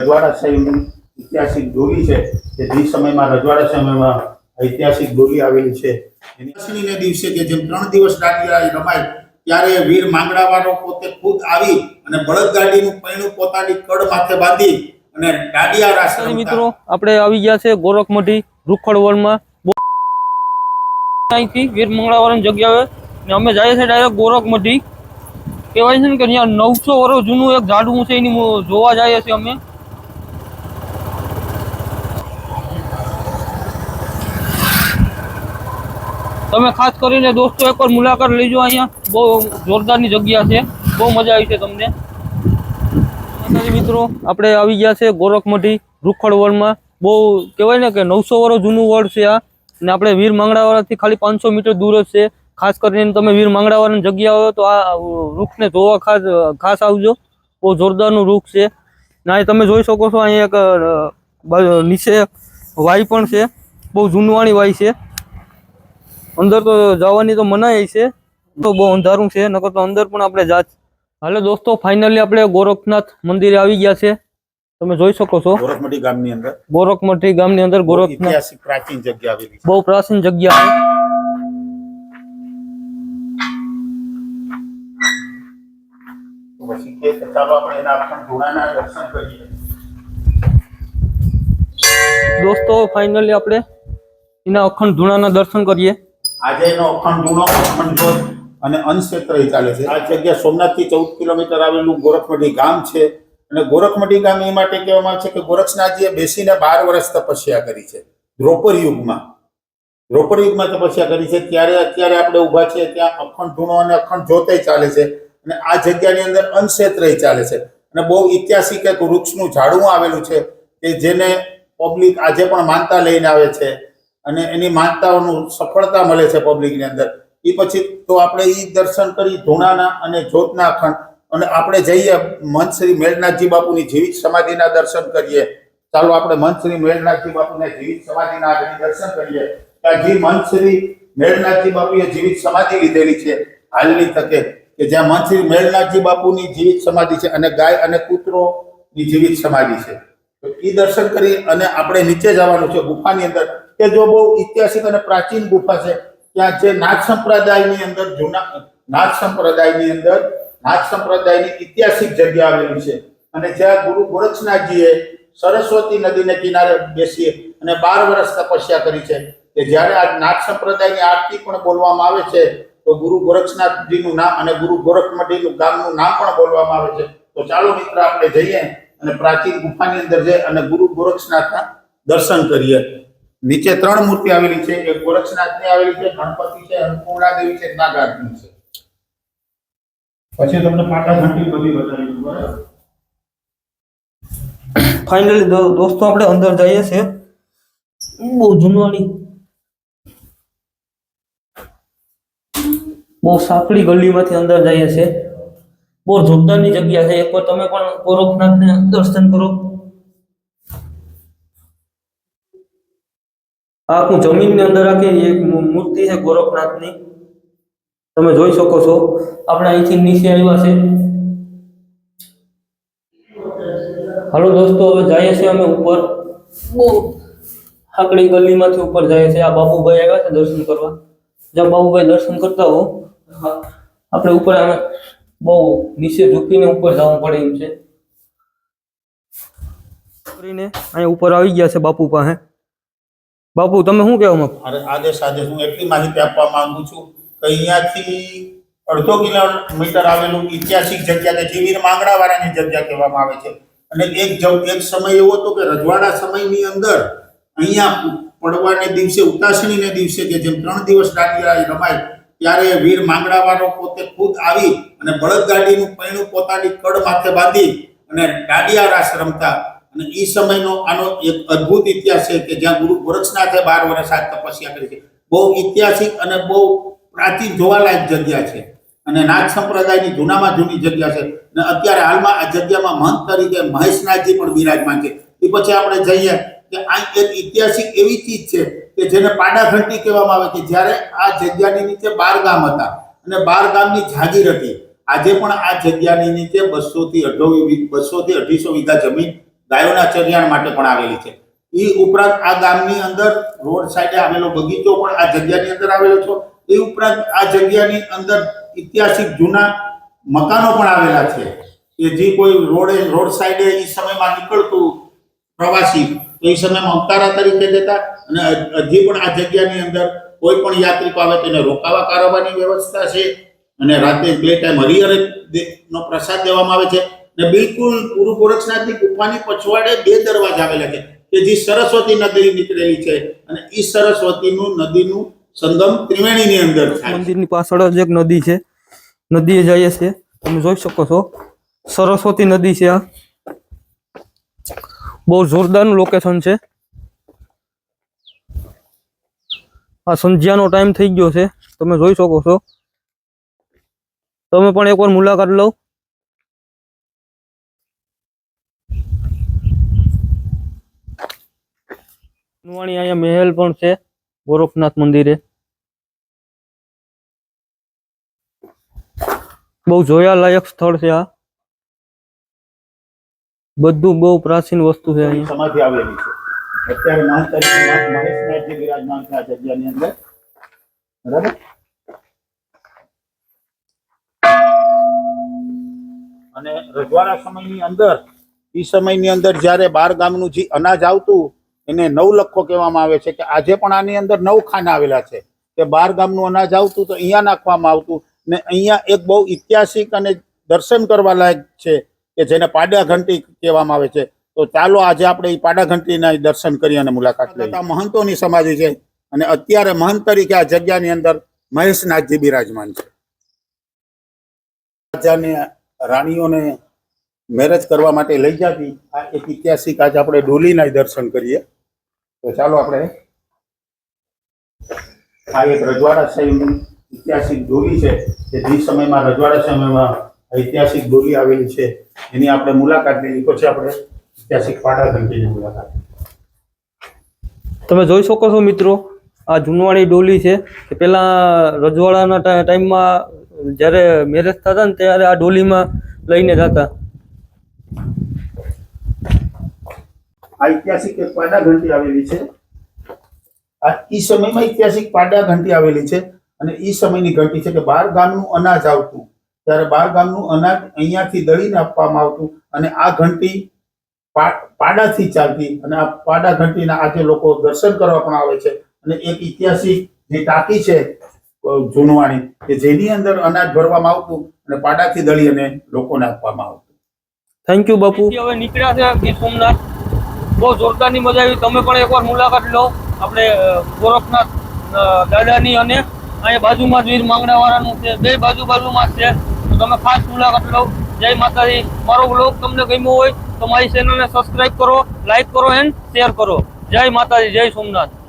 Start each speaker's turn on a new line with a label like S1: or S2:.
S1: રજવાડા સાહેબની ઐતિહાસિક ડોલી છે તે જે સમયમાં રજવાડા સમયમાં ઐતિહાસિક ડોલી આવેલી છે. એની દિવસે કે જેમ ત્રણ દિવસ દાંડિયા રમાય ત્યારે વીર માંગડાવાળો પોતે ખુદ આવી અને બળદગાડીનું પૈણું પોતાની કડ માથે બાંધી અને દાંડિયા રાસ
S2: મિત્રો આપણે આવી ગયા છે ગોરખમઢી રૂખડવળમાં બો- અહીંથી વીર મંગળાવાળાની જગ્યાએ. ને અમે જઈએ છીએ ડાયરેક્ટ ગોરખમઢી કહેવાય છે ને કે અહીંયા નવસો વર્ષ જૂનું એક ઝાડવું છે એની જોવા જઈએ છીએ અમે. તમે ખાસ કરીને દોસ્તો, એકવાર મુલાકાત લેજો અહીંયા. બહુ જોરદારની જગ્યા છે. બહુ મજા આવી છે તમને. મિત્રો, આપણે આવી ગયા છે ગોરખમઢી રૂખડવળમાં બહુ કહેવાય ને કે નવસો વર્ષ જૂનું વળ છે આ. ને આપણે વીર માંગડાવાળાથી ખાલી પાંચસો મીટર દૂર જ છે. ખાસ કરીને તમે વીર માંગડાવાળાની જગ્યા હોય તો આ વૃક્ષને જોવા ખાસ ખાસ આવજો. બહુ જોરદારનું વૃક્ષ છે. ને તમે જોઈ શકો છો, અહીંયા એક નીચે વાય પણ છે. બહુ જૂનવાણી વાય છે. અંદર તો જવાની તો મનાઈ છે. તો બહુ અંધારું છે નકર તો અંદર પણ આપણે જાત હાલે દોસ્તો ફાઇનલી આપણે ગોરખનાથ મંદિરે આવી ગયા છે. તમે જોઈ શકો છો.
S1: ગોરખમઢી ગામની અંદર.
S2: ગોરખમઠી ગામની અંદર ગોરખનાથ
S1: પ્રાચીન જગ્યા આવેલી
S2: બહુ પ્રાચીન જગ્યા દોસ્તો ફાઇનલી આપણે એના અખંડ ધૂણાના દર્શન કરીએ.
S1: આજે એનો અખંડ ધૂણો અખંડ જ્યોત અને અનક્ષેત્ર ચાલે છે. આ જગ્યા સોમનાથથી ચૌદ કિલોમીટર આવેલું ગોરખમઢી ગામ છે. અને ગોરખમઢી ગામ એ માટે કહેવામાં આવે છે કે ગોરખનાથજીએ બેસીને બાર વર્ષ તપસ્યા કરી છે. રોપર યુગમાં. રોપર યુગમાં તપસ્યા કરી છે. ત્યારે અત્યારે આપણે ઊભા છીએ ત્યાં અખંડ ધૂણો અને અખંડ જોતે ચાલે છે. અને આ જગ્યાની અંદર અંશેત્ર ચાલે છે. અને બહુ ઐતિહાસિક એક વૃક્ષનું ઝાડવું આવેલું છે કે જેને પબ્લિક આજે પણ માનતા લઈને આવે છે. અને એની માનતાઓનું સફળતા મળે છે પબ્લિકની અંદર. એ પછી તો આપણે એ દર્શન કરી ધૂણાના અને જ્યોતના અખંડ અને આપણે જઈએ મંત શ્રી મેળનાથજી બાપુની જીવિત સમાધિના દર્શન કરીએ. ચાલો આપણે મંત શ્રી મેળનાથજી બાપુને જીવિત સમાધિના આગળ દર્શન કરીએ. ત્યાં જે મંત શ્રી મેળનાથજી બાપુએ જીવિત સમાધિ લીધેલી છે, હાલની તકે કે જ્યાં મંત શ્રી મેળનાથજી બાપુની જીવિત સમાધિ છે અને ગાય અને કૂતરોની જીવિત સમાધિ છે. તો એ દર્શન કરી અને આપણે નીચે જવાનું છે ગુફાની અંદર. કે જો બહુ ઐતિહાસિક અને પ્રાચીન ગુફા છે, ત્યાં જે નાથ સંપ્રદાયની અંદર જૂના નાથ સંપ્રદાયની અંદર નાથ સંપ્રદાયની ઐતિહાસિક જગ્યા આવેલી છે. અને જ્યાં ગુરુ ગોરક્ષનાથજીએ સરસ્વતી નદીને કિનારે બેસી અને બાર વર્ષ તપસ્યા કરી છે. કે જ્યારે આ નાથ સંપ્રદાયની આરતી પણ બોલવામાં આવે છે, તો ગુરુ ગોરક્ષનાથજીનું નામ અને ગુરુ ગોરખમઢીનું ગામનું નામ પણ બોલવામાં આવે છે. તો ચાલો મિત્ર, આપણે જઈએ અને પ્રાચીન ગુફાની અંદર જઈ અને ગુરુ ગોરક્ષનાથના દર્શન કરીએ. નીચે ત્રણ મૂર્તિ આવેલી છે એક ગોરક્ષનાથની આવેલી છે ગણપતિ છે અન્નપૂર્ણા દેવી છે નાગાર્જુન છે. પછી તમને પાટા ઘંટી બધી બતાવી બરાબર?
S2: ફાઇનલી દોસ્તો આપણે અંદર જઈએ છીએ. બહુ જૂનવાણી. બહુ સાંકડી ગલીમાંથી અંદર જઈએ છીએ. બહુ જોરદારની જગ્યા છે. એકવાર તમે પણ ગોરખનાથને દર્શન કરો આ આખું જમીનની અંદર આખી એક મુ- મૂર્તિ છે ગોરખનાથની. તમે જોઈ શકો છો. આપણે અહીંથી નીચે આવ્યા છે. હાલો દોસ્તો, હવે જઈએ છીએ અમે ઉપર. બહુ આકડી ગલીમાંથી ઉપર જઈએ છીએ. આ બાબુભાઈ આવ્યા છે દર્શન કરવા. જ્યાં બાબુભાઈ, દર્શન કરતા હો. આપણે ઉપર અમે બહુ નીચે ઝૂકીને ઉપર જવું પડે એમ છે. કરીને અહીંયા ઉપર આવી ગયા છે બાપુ પાસે. બાપુ, તમે શું કહેવા માંગો?
S1: અરે આદેશ આદેશ, હું એટલી માહિતી આપવા માંગુ છું કે અહીંયાથી અડધો કિલોમીટર આવેલું ઐતિહાસિક જગ્યા કે જીવીર માંગડાવાળાની જગ્યા કહેવામાં આવે છે. અને એક એક સમય એવો હતો કે રજવાડા સમયની અંદર અહીંયા પડવાને દિવસે, ઉતાસણીને દિવસે કે જેમ ત્રણ દિવસ દાંડિયા રમાય, ત્યારે વીર માંગડાવાળો પોતે ખુદ આવી અને બળદગાડીનું પૈણું પોતાની કડ માથે બાંધી અને દાંડિયા રાસ રમતા અને એ સમયનો આનો એક અદ્ભુત ઇતિહાસ છે કે જ્યાં ગુરુ ગોરક્ષનાથે બાર વર્ષ આ તપસ્યા કરી છે. બહુ ઐતિહાસિક અને બહુ પ્રાચીન જોવાલાયક જગ્યા છે. અને નાથ સંપ્રદાયની જૂનામાં જૂની જગ્યા છે. અને અત્યારે હાલમાં આ જગ્યામાં મહંત તરીકે મહેશનાથજી પણ બિરાજમાન છે. એ પછી આપણે જઈએ કે આ એક ઐતિહાસિક એવી ચીજ છે કે જેને પાડાઘંટી કહેવામાં આવે કે જ્યારે આ જગ્યાની નીચે બાર ગામ હતા અને બાર ગામની જાગીર હતી. આજે પણ આ જગ્યાની નીચે બસો થી અઢો બસો થી અઢીસો વીઘા જમીન ગાયોના ચરિયાણ માટે પણ આવેલી છે. એ ઉપરાંત આ ગામની અંદર રોડ સાઈડે આવેલો બગીચો પણ આ જગ્યાની અંદર આવેલો છે. એ ઉપરાંત આ જગ્યાની અંદર ઐતિહાસિક જૂના મકાનો પણ આવેલા છે. કે જે કોઈ રોડે, રોડ સાઈડે એ સમયમાં નીકળતું પ્રવાસી તો એ સમયમાં ઉતારા તરીકે જતા અને હજી પણ આ જગ્યાની અંદર કોઈ પણ યાત્રિકો આવે તેને રોકાવા કારવાની વ્યવસ્થા છે. અને રાતે બે ટાઈમ હરિહર નો પ્રસાદ દેવામાં આવે છે. ને બિલકુલ ગુરુ ગોરક્ષનાથની ગુફાની પછવાડે બે દરવાજા આવેલા છે કે જે સરસ્વતી નદી નીકળેલી છે અને એ સરસ્વતીનું નદીનું સંગમ ત્રિવેણીની અંદર થાય
S2: મંદિરની પાછળ જ એક નદી છે. નદીએ જઈએ છે તમે જોઈ શકો છો. સરસ્વતી નદી છે આ. બહુ જોરદારનું લોકેશન છે. આ સંધ્યાનો ટાઈમ થઈ ગયો છે. તમે જોઈ શકો છો. તમે પણ એકવાર મુલાકાત લો. હનુમાણી અહીંયા મહેલ પણ છે, ગોરખનાથ મંદિરે. બહુ જોયાલાયક સ્થળ છે આ. બધું બહુ પ્રાચીન વસ્તુ છે અહીંયા.
S1: સમાધિ આવેલી છે. અત્યારે મહંત તરીકે મહેશનાથજી વિરાજમાન છે આ જગ્યાની અંદર. બરાબર? અને રજવાડા સમયની અંદર એ સમયની અંદર જ્યારે બાર ગામનું જે અનાજ આવતું એને નવ લખો કહેવામાં આવે છે કે આજે પણ આની અંદર નવ ખાના આવેલા છે. કે બાર ગામનું અનાજ આવતું તો અહીંયા નાખવામાં આવતું ને અહીંયા એક બહુ ઐતિહાસિક અને દર્શન કરવા લાયક છે કે જેને પાડા ઘંટી કહેવામાં આવે છે. તો ચાલો આજે આપણે એ પાડા ઘંટીના દર્શન કરી અને મુલાકાત લઈએ. મહંતોની સમાધિ છે અને અત્યારે મહંત તરીકે આ જગ્યાની અંદર મહેશનાથજી બિરાજમાન છે. રાજાને, રાણીઓને મેરેજ કરવા માટે લઈ જતી આ એક ઐતિહાસિક આજે આપણે ડોલીના દર્શન કરીએ. તો ચાલો આપણે આ એક રજવાડા સાહેબની ઐતિહાસિક ડોલી છે. જે સમયમાં, રજવાડા સમયમાં ઐતિહાસિક ડોલી આવેલી છે. એની આપણે મુલાકાત લીધી. પછી આપણે ઐતિહાસિક પાટા ઘંટીની મુલાકાત.
S2: તમે જોઈ શકો છો મિત્રો, આ જૂનવાણી ડોલી છે કે પેલા રજવાડાના ટાઈમમાં જ્યારે મેરેજ થતા ને ત્યારે આ ડોલીમાં લઈને જતા.
S1: ઐતિહાસિક એક પાડા ઘંટી આવેલી છે. આ ઈ સમયમાં ઐતિહાસિક પાડા ઘંટી આવેલી છે અને ઈ સમયની ઘંટી છે કે બાર ગામનું અનાજ આવતું. ત્યારે બાર ગામનું અનાજ અહીંયાથી દળીને આપવામાં આવતું અને આ ઘંટી પાડાથી ચાલતી અને આ પાડા ઘંટીના આજે લોકો દર્શન કરવા પણ આવે છે અને એક ઐતિહાસિક જે ટાંકી છે જૂનવાણી કે જેની અંદર અનાજ ભરવામાં આવતું અને પાડાથી દળી અને લોકોને આપવામાં આવતું.
S2: થેન્ક યુ બાપુ. હવે નીકળ્યા છે ગીર સોમનાથ. બહુ જોરદારની મજા આવી. તમે પણ એકવાર મુલાકાત લો. આપણે ગોરખનાથ દાદાની અને અહીંયા બાજુમાં જ વીર માંગણાવાળાનું છે. બે બાજુ બાજુમાં છે. તો તમે ખાસ મુલાકાત લો. જય માતાજી. મારો બ્લોગ તમને ગમ્યો હોય તો મારી ચેનલને સબસ્ક્રાઈબ કરો લાઈક કરો એન્ડ શેર કરો. જય માતાજી. જય સોમનાથ.